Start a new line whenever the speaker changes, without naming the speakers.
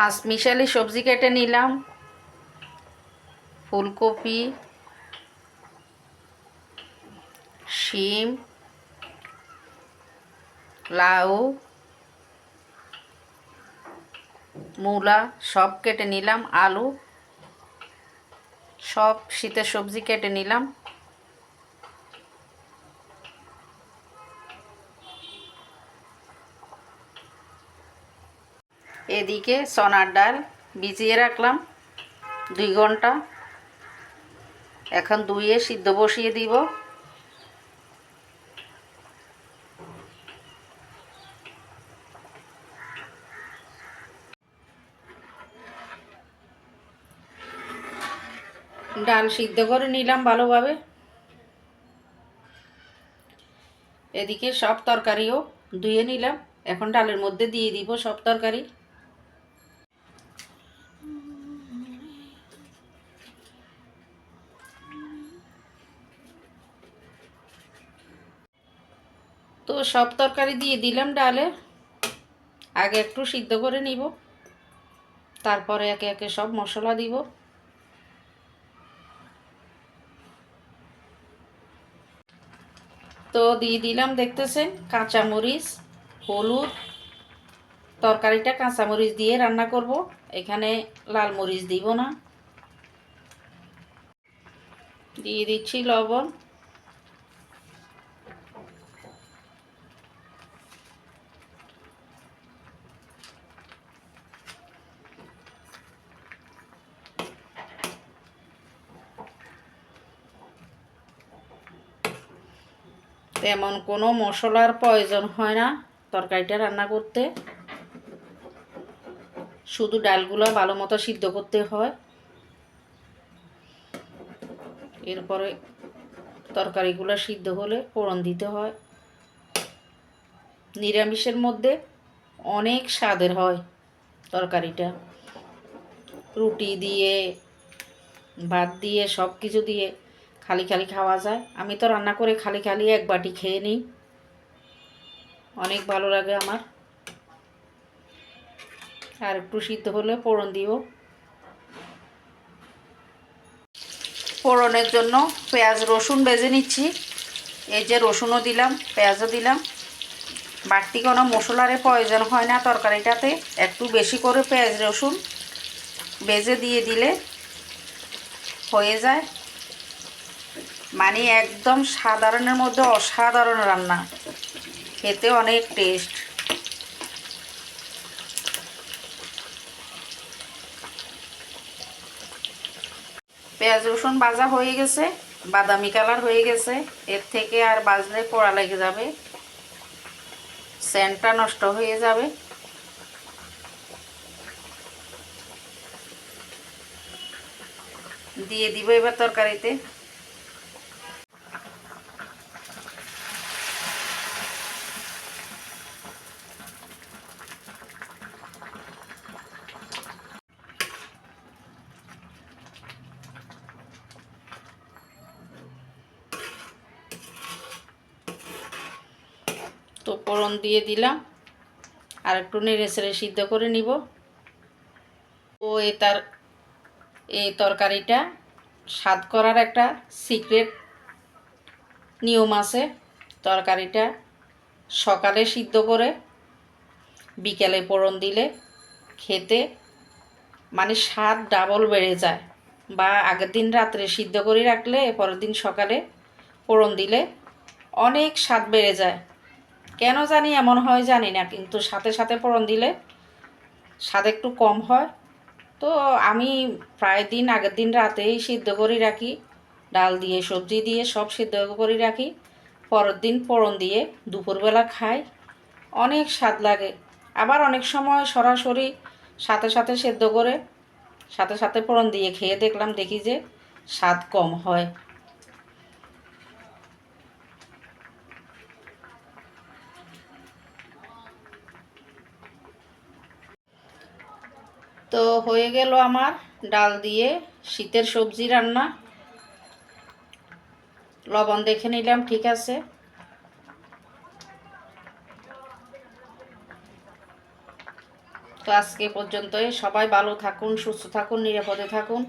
পাঁচ মিশালি সবজি কেটে নিলাম, ফুলকপি, শিম, লাউ, মূলা সব কেটে নিলাম, আলু সব শীতের সবজি কেটে নিলাম। এদিকে সোনার ডাল ভিজিয়ে রাখলাম, দুই ঘণ্টা। এখন ধুয়ে সিদ্ধ বসিয়ে দিব। ডাল সিদ্ধ করে নিলাম ভালোভাবে। এদিকে সব তরকারিও ধুয়ে নিলাম। এখন ডালের মধ্যে দিয়ে দিব সব তরকারি। তো সব তরকারি দিয়ে দিলাম ডালে। আগে একটু সিদ্ধ করে নিব। তারপরে একে একে সব মশলা দিব। তো দিয়ে দিলাম দেখতেছেন, কাঁচামরিচ, হলুদ। তরকারিটা কাঁচামরিচ দিয়ে রান্না করব। এখানে লাল মরিচ দিব না। দিয়ে দিচ্ছি লবণ। তেমন কোনো মশলার প্রয়োজন হয় না তরকারিটা রান্না করতে। শুধু ডালগুলো ভালো মতো সিদ্ধ করতে হয়। এরপরে তরকারিগুলো সিদ্ধ হলে ফোড়ন দিতে হয়। নিরামিষের মধ্যে অনেক স্বাদের হয় তরকারিটা। রুটি দিয়ে, ভাত দিয়ে সব কিছু দিয়ে খালি খালি খাওয়া যায়। আমি তো রান্না করে খালি খালি এক বাটি খেয়ে নিই। অনেক ভালো লাগে আমার। আর একটু সিদ্ধ হলে পোড়ন দিব পোড়নের জন্য পেঁয়াজ, রসুন বেজে নিচ্ছি। এই যে রসুনও দিলাম, পেঁয়াজও দিলাম। বাড়তি কোনো মশলার প্রয়োজন হয় না তরকারিটাতে। একটু বেশি করে পেঁয়াজ, রসুন বেজে দিয়ে দিলে হয়ে যায়। মানে একদম সাধারণের মধ্যে অসাধারণ রান্না। খেতে অনেক টেস্ট পেঁয়াজ রসুন ভাজা হয়ে গেছে, বাদামি কালার হয়ে গেছে, এর থেকে আর বাজলে পোড়া লেগে যাবে। সেন্টটা নষ্ট হয়ে যাবে। দিয়ে দিব এবার তরকারিতে। তো ফোড়ন দিয়ে দিলাম। আর একটু নেড়ে ছেড়ে সিদ্ধ করে নিব। ও এ তার এই তরকারিটা স্বাদ করার একটা সিক্রেট নিয়ম আছে। তরকারিটা সকালে সিদ্ধ করে, বিকেলে ফোড়ন দিলে খেতে মানে স্বাদ ডাবল বেড়ে যায়। বা আগের দিন রাত্রে সিদ্ধ করে রাখলে, পরের দিন সকালে ফোড়ন দিলে অনেক স্বাদ বেড়ে যায়। কেন জানি এমন হয় জানি না, কিন্তু সাথে সাথে ফোড়ন দিলে স্বাদ একটু কম হয়। তো আমি প্রায় দিন, আগের দিন রাতেই সিদ্ধ করে রাখি। ডাল দিয়ে, সবজি দিয়ে সব সিদ্ধ করে রাখি। পরের দিন ফোড়ন দিয়ে দুপুরবেলা খাই। অনেক স্বাদ লাগে। আবার অনেক সময় সরাসরি সাথে সাথে সেদ্ধ করে, সাথে সাথে ফোড়ন দিয়ে খেয়ে দেখলাম দেখি যে স্বাদ কম হয়। তো হয়ে গেল আমার ডাল দিয়ে শীতের সবজি রান্না। লবণ দেখে নিলাম, ঠিক আছে। তো আজকে পর্যন্তই। সবাই ভালো থাকুন, সুস্থ থাকুন, নিরাপদে থাকুন।